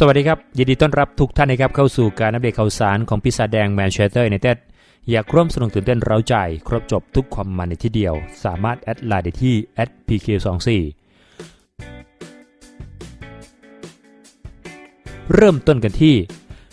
สวัสดีครับ ยินดีต้อนรับทุกท่านนะครับเข้าสู่การอัปเดตข่าวสารของปีศาจแดงแมนเชสเตอร์ในเต็ดอยากร่วมสนุกตื่นเต้นเร้าใจ ครบจบทุกความมันในที่เดียว สามารถแอดไลน์ได้ที่ @pk24 เริ่มต้นกันที่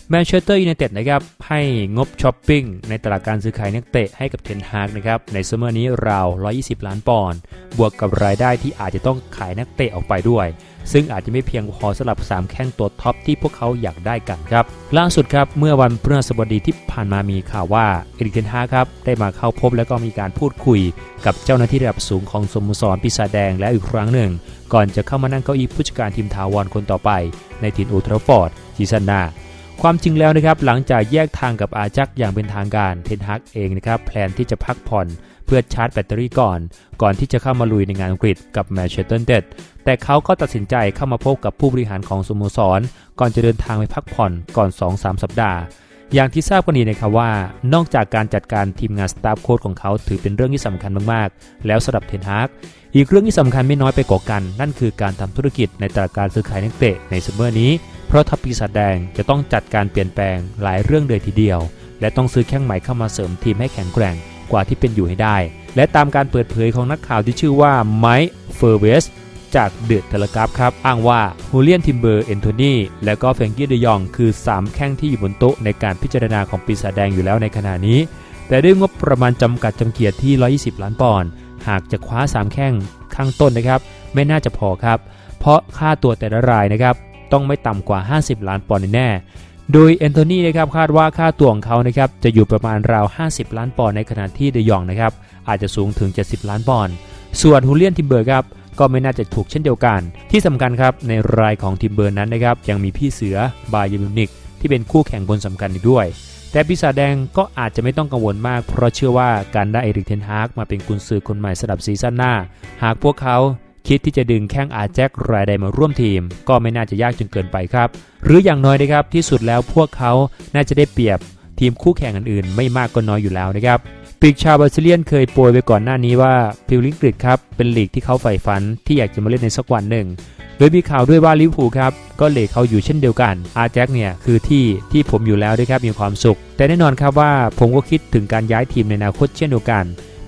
แมนเชสเตอร์ยูไนเต็ดนะครับให้งบช้อปปิ้งในตลาดการซื้อขายนักเตะให้กับเทนฮากนะครับในซัมเมอร์นี้ราว 120 ล้านปอนด์บวกกับรายได้ที่อาจจะต้องขายนักเตะออกไปด้วย ซึ่งอาจจะไม่เพียงพอสำหรับ 3 แข้งตัวท็อปที่พวกเขาอยากได้กันครับ ล่าสุดครับเมื่อวันพฤหัสบดีที่ผ่านมามีข่าวว่าเอริกเทนฮากครับได้มาเข้าพบแล้วก็มีการพูดคุย กับเจ้าหน้าที่ระดับสูงของสโมสรปีศาจแดงแล้วอีกครั้งหนึ่ง ก่อนจะเข้ามานั่งเก้าอี้ผู้จัดการทีมทาวรคนต่อไป ในทีมอูทราฟอร์ดซีซั่นหน้า ความจริงแล้วนะครับหลังจากแยกทางกับอาจักอย่างเป็นทางการเทนฮักเองนะครับแพลนที่จะพักผ่อนเพื่อชาร์จแบตเตอรี่ก่อน ก่อนที่จะเข้ามาลุยในงานอังกฤษกับแมนเชสเตอร์เดดแต่เขาก็ตัดสินใจเข้ามาพบกับผู้บริหารของสโมสร ก่อนจะเดินทางไปพักผ่อนก่อน 2-3 สัปดาห์ อย่างที่ทราบกันดีนะครับว่า นอกจากการจัดการทีมงานสตาฟโค้ชของเขาถือเป็นเรื่องที่สำคัญมากๆ แล้วสำหรับเทนฮากอีกเรื่องที่สำคัญไม่น้อยไปกว่ากัน นั่นคือการทำธุรกิจในตลาดการซื้อขายนักเตะในซัมเมอร์นี้ ราะทัพปีศาจแดงจะต้องจัดการเปลี่ยนแปลงหลายเรื่องเลยทีเดียว และต้องซื้อแข้งใหม่เข้ามาเสริมทีมให้แข็งแกร่งกว่าที่เป็นอยู่ให้ได้ และตามการเปิดเผยของนักข่าวที่ชื่อว่าไมค์เฟอร์เวสจากเดอะเทเลกราฟครับ อ้างว่าฮูเลียนทิมเบอร์เอนโทนีและก็แฟรงกี้เดยอง คือ 3 แข้งที่อยู่บนโต๊ะในการพิจารณาของปีศาจแดงอยู่แล้วในขณะนี้ แต่ด้วยงบประมาณจำกัดจำเกียรที่ 120 ล้านปอนด์หากจะคว้า 3 แข้งข้างต้นนะครับ ไม่น่าจะพอครับ เพราะค่าตัวแต่ละรายนะครับ ต้องไม่ต่ำกว่า 50 ล้านปอนด์แน่โดยแอนโทนีนะครับคาดว่าค่าตัวของเขานะครับจะอยู่ประมาณราว 50 ล้านปอนด์ในขณะที่เดยองนะครับอาจจะสูงถึง 70 ล้านปอนด์ส่วนฮูเลียนทิมเบอร์ครับก็ไม่น่าจะถูกเช่นเดียวกัน ที่สำคัญครับในรายของทิมเบอร์นั้นนะครับยังมีพี่เสือบาเยมินิกที่เป็นคู่แข่งคนสำคัญอีกด้วย แต่ปีศาจแดงก็อาจจะไม่ต้องกังวลมาก เพราะเชื่อว่าการได้เอริกเทนฮากมาเป็นกุนซือคนใหม่สำหรับซีซั่นหน้า หากพวกเขา คิดที่จะดึงแข้งอาแจ็ครายใดมาร่วมทีม ก็ไม่น่าจะยากจนเกินไปครับ หรืออย่างน้อยนะครับที่สุดแล้วพวกเขาน่าจะได้เปรียบทีมคู่แข่งอื่นๆ ไม่มากก็น้อยอยู่แล้วนะครับปีกชาวบราซิเลียนเคยโปรยไปก่อนหน้านี้ว่าพิวลิงกฤษครับเป็นลีกที่เขาใฝ่ฝันที่อยากจะมาเล่นในสักวันหนึ่งโดยมีข่าวด้วยว่าลิเวอร์พูลครับก็เลกเขาอยู่เช่นเดียวกันอาแจ็คเนี่ยคือที่ที่ผมอยู่แล้วด้วยครับมีความสุข แต่แน่นอนครับว่าผมก็คิดถึงการย้ายทีมในอนาคตเช่นเดียวกัน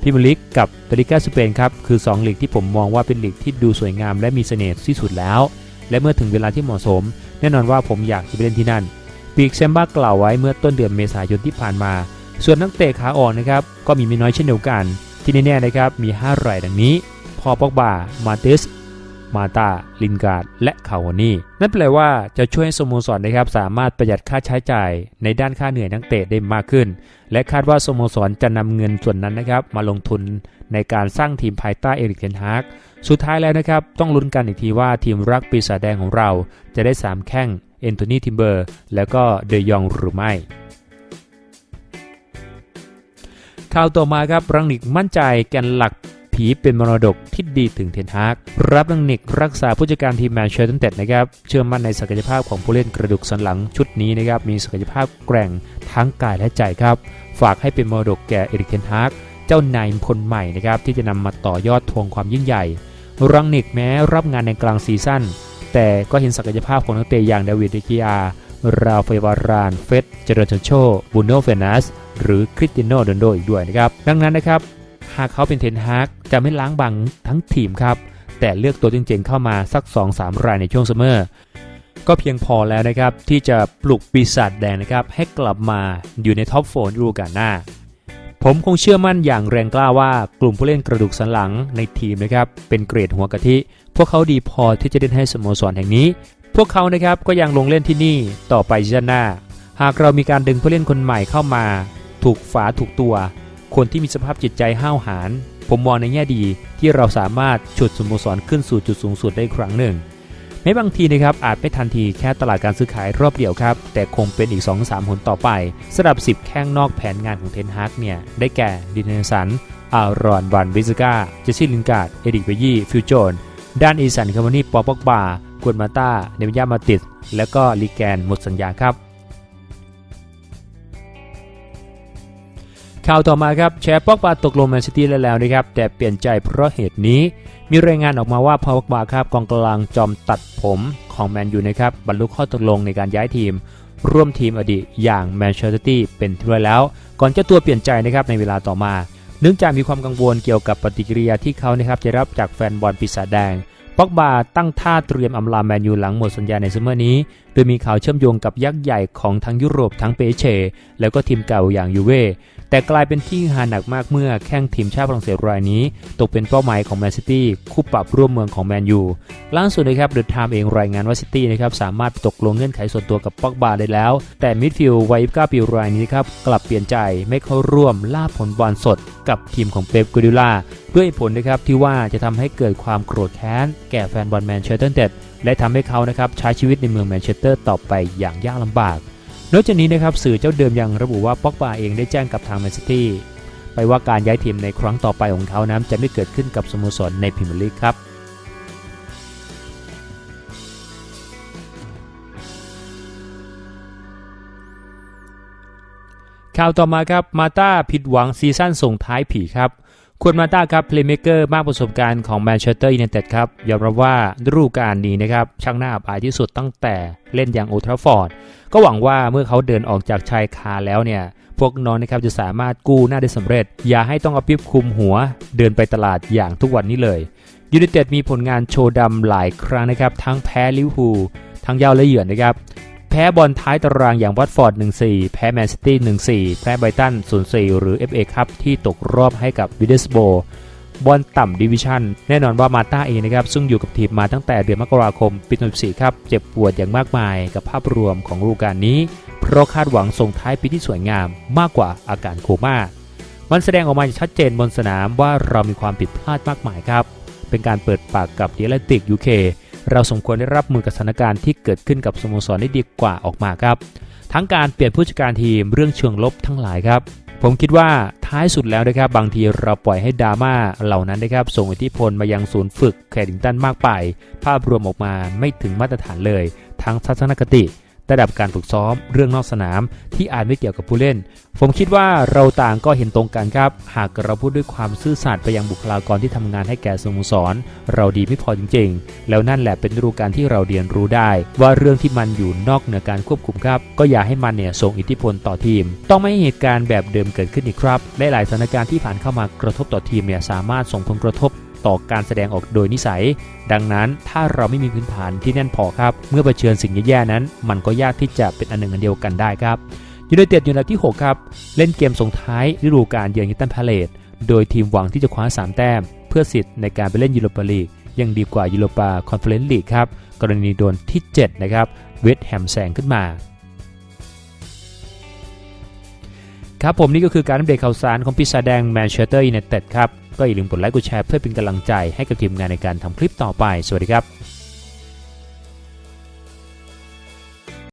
พิมลิกกับตลิกาสเปนครับคือ2ลีกที่ผมมองว่าเป็นลีกที่ดูสวยงามและมีเสน่ห์ที่สุดแล้ว และเมื่อถึงเวลาที่เหมาะสม แน่นอนว่าผมอยากจะไปเล่นที่นั่นปีกเซมบ้ากล่าวไว้เมื่อต้นเดือนเมษายนที่ผ่านมา ส่วนนักเตะขาอ่อนนะครับก็มีไม่น้อยเช่นเดียวกัน ที่แน่ๆนะครับมี 5 รายดังนี้ พอปอกบา มาเตส มาตาลินการ์ด และคาวานี่นั่นแปลว่าจะช่วยให้สโมสรนะครับสามารถประหยัดค่าใช้จ่ายในด้านค่าเหนื่อยนักเตะได้มากขึ้น และคาดว่าสโมสรจะนำเงินส่วนนั้นนะครับมาลงทุนในการสร้างทีมภายใต้เอริกเทนฮากสุดท้ายแล้วนะครับต้องลุ้นกันอีกทีว่าทีมรักปีศาจแดงของเรา จะได้ 3 แข้งเอนโทนีทิมเบอร์ แล้วก็เดยองหรือไม่ข่าวต่อมาครับรังนิกมั่นใจแกนหลัก ผีเป็นมรดกที่ดีถึงเทนฮากรับรังนิกรักษาผู้จัดการทีมแมนเชสเตอร์ยูไนเต็ดนะครับเชื่อมั่นในศักยภาพของผู้เล่นกระดูกสันหลังชุดนี้นะครับมีศักยภาพแกร่งทั้งกายและใจครับ ฝากให้เป็นมรดกแก่เอริกเทนฮากเจ้านายคนใหม่นะครับที่จะนำมาต่อยอดทวงความยิ่งใหญ่รังนิกแม้รับงานในกลางซีซั่นแต่ก็เห็นศักยภาพของนักเตะอย่างเดวิดเดกิอา ราฟเอวาราน เฟสเจเรนชโชบูโนเฟนัส หรือคริสติโนโดนโดอีกด้วยนะครับ ดังนั้นนะครับ หากเขาเป็นเทนฮากจะไม่ล้างบังทั้งทีมครับ แต่เลือกตัวจริงๆเข้ามาสัก 2-3 รายในช่วงซัมเมอร์ก็เพียงพอแล้วนะครับ ที่จะปลุกปีศาจแดงนะครับ ให้กลับมาอยู่ในท็อปโฟนฤดูกาลหน้า ผมคงเชื่อมั่นอย่างแรงกล้าว่ากลุ่มผู้เล่นกระดูกสันหลังในทีมนะครับ เป็นเกรดหัวกะทิ พวกเขาดีพอที่จะเล่นให้สโมสรแห่งนี้ พวกเขานะครับก็ยังลงเล่นที่นี่ต่อไปซีซั่นหน้า หากเรามีการดึงผู้เล่นคนใหม่เข้ามา ถูกฝาถูกตัว คนที่มีสภาพจิตใจห้าวหาญผมมองในแง่ดีที่เราสามารถฉุดสโมสรขึ้นสู่จุดสูงสุดได้ครั้งหนึ่งแม้บางทีนะครับอาจไม่ทันทีแค่ตลาดการซื้อขายรอบเดียวครับ แต่คงเป็นอีก 2-3หนต่อไปสำหรับ 10 แข้งนอกแผนงานของเทนฮากเนี่ยได้แก่ดินเนสันอารอนวันวิสกาเจสซี่ลินการ์ดเอริกเบยี่ฟิวโจนด้านอีสันคาร์มนีปอปอกบากวนมาตาเนมยามาติสและก็ลีแกนหมดสัญญาครับ ข่าวต่อมาครับแชร์ปอกบาตกลงแมนซิตี้แล้วนะครับ แต่เปลี่ยนใจเพราะเหตุนี้ มีรายงานออกมาว่าพาวบาครับกองกลางจอมตัดผมของแมนยูนะครับบรรลุข้อตกลงในการย้ายทีม ร่วมทีมอดีตอย่างแมนเชสเตอร์ตี้เป็นที่เรียบร้อยแล้ว ก่อนเจ้าตัวเปลี่ยนใจนะครับในเวลาต่อมา เนื่องจากมีความกังวลเกี่ยวกับปฏิกิริยาที่เขานะครับจะรับจากแฟนบอลปีศาจแดงป็อกบาตั้งท่าเตรียมอำลาแมนยูหลังหมดสัญญาในซัมเมอร์นี้ โดยมีข่าวเชื่อมโยงกับยักษ์ใหญ่ของทั้งยุโรปทั้งเปเช แล้วก็ทีมเก่าอย่างยูเว่ แต่กลายเป็นที่หาหนักมากเมื่อแข้งทีมชาติฝรั่งเศสรายนี้ ตกเป็นเป้าหมายของแมนซิตี้คู่ปรับร่วมเมืองของแมนยูล่าสุดนะครับเดอะไทม์เองรายงานว่าซิตี้นะครับสามารถตกลงเงื่อนไขส่วนตัวกับป็อกบาได้แล้ว แต่มิดฟิลด์วัย29ปีรายนี้ครับกลับเปลี่ยนใจไม่เข้าร่วมล่าผลบอลสดกับทีมของเป๊ปกูดิล่าด้วยผลนะครับที่ว่าจะทำให้เกิดความโกรธแค้น แก่แฟนบอลแมนเชสเตอร์เดและทำให้เขานะครับใช้ชีวิตในเมืองแมนเชสเตอร์ต่อไปอย่างยากลำบาก นอกจากนี้นะครับสื่อเจ้าเดิมยังระบุว่าป็อกบาเองได้แจ้งกับทางแมนซิตี้ไปว่าการย้ายทีมในครั้งต่อไปของเขานั้นจะไม่เกิดขึ้นกับสโมสรในพรีเมียร์ลีกครับข่าวต่อมาครับมาตาผิดหวังซีซั่นส่งท้ายผีครับ ควรมาตาครับเพลย์เมเกอร์มากประสบการณ์ของแมนเชสเตอร์ยูไนเต็ดครับยอมรับว่าฤดูกาลนี้นะครับช่างหน้าอับอายที่สุดตั้งแต่เล่นอย่างโอทราฟอร์ด ก็หวังว่าเมื่อเขาเดินออกจากชายคาแล้วเนี่ย พวกน้องนะครับจะสามารถกู้หน้าได้สำเร็จ อย่าให้ต้องเอาปิ๊บคุมหัว เดินไปตลาดอย่างทุกวันนี้เลยยูไนเต็ดมีผลงานโชว์ดำหลายครั้งนะครับทั้งแพ้ลิเวอร์พูลทั้งยาวและเหยื่อนะครับ พ้บอลท้ายตารางอย่างวัตฟอร์ด 1-4 แพ้แมนซิตี้ 1-4 แพ้ไบรตัน 0-4 หรือ FA ครับที่ตกรอบให้กับวิดเดสโบบอลต่ำดิวิชั่นแน่นอนว่ามาต้าเองนะครับ ซึ่งอยู่กับทีมมาตั้งแต่เดือนมกราคมปี2014ครับ เจ็บปวดอย่างมากมายกับภาพรวมของฤดูกาลนี้ เพราะคาดหวังส่งท้ายปีที่สวยงามมากกว่าอาการโคม่า มันแสดงออกมาอย่างชัดเจนบนสนามว่าเรามีความผิดพลาดมากมายครับ เป็นการเปิดปากกับเดลติกยูเค เราสมควรได้รับมือกับสถานการณ์ที่เกิดขึ้นกับสโมสรได้ดีกว่าออกมาครับ ทั้งการเปลี่ยนผู้จัดการทีมเรื่องเชิงลบทั้งหลายครับ ผมคิดว่าท้ายสุดแล้วนะครับบางทีเราปล่อยให้ดราม่าเหล่านั้นนะครับส่งอิทธิพลมายังศูนย์ฝึกแคดิงตันมากไป ภาพรวมออกมาไม่ถึงมาตรฐานเลย ทั้งทัศนคติ ระดับการฝึกซ้อม เรื่องนอกสนามที่อาจไม่เกี่ยวกับผู้เล่น ผมคิดว่าเราต่างก็เห็นตรงกันครับ หากเราพูดด้วยความซื่อสัตย์ไปยังบุคลากรที่ทำงานให้แก่สโมสร เราดีไม่พอจริง ๆ แล้วนั่นแหละเป็นฤดูกาลที่เราเรียนรู้ได้ ว่าเรื่องที่มันอยู่นอกเหนือการควบคุมครับ ก็อย่าให้มันเนี่ยส่งอิทธิพลต่อทีม ต้องไม่ให้เหตุการณ์แบบเดิมเกิดขึ้นอีกครับหลายๆสถานการณ์ที่ผ่านเข้ามากระทบต่อทีมเนี่ยสามารถส่งผลกระทบ ต่อการแสดงออกโดยนิสัย ดังนั้นถ้าเราไม่มีพื้นฐานที่แน่นพอครับ เมื่อเผชิญสิ่งแย่ๆนั้น มันก็ยากที่จะเป็นอันหนึ่งอันเดียวกันได้ครับยูไนเต็ดอยู่อันดับที่ 6 ครับ เล่นเกมส่งท้ายฤดูกาลเยือนยิตันพาเลตโดยทีมหวังที่จะคว้า 3 แต้ม เพื่อสิทธิ์ในการไปเล่นยูโรปาลีกยังดีกว่ายูโรปาคอนเฟอเรนซ์ลีกครับ กรณีโดนที่ 7 นะครับเวสแฮมแซงขึ้นมา ครับผมนี่ก็คือการอัปเดตข่าวสารของปีศาจแดงแมนเชสเตอร์ยูไนเต็ดครับ ก็อย่าลืมกดไลค์กดแชร์เพื่อเป็นกำลังใจให้กับทีมงานในการทำคลิปต่อไป สวัสดีครับ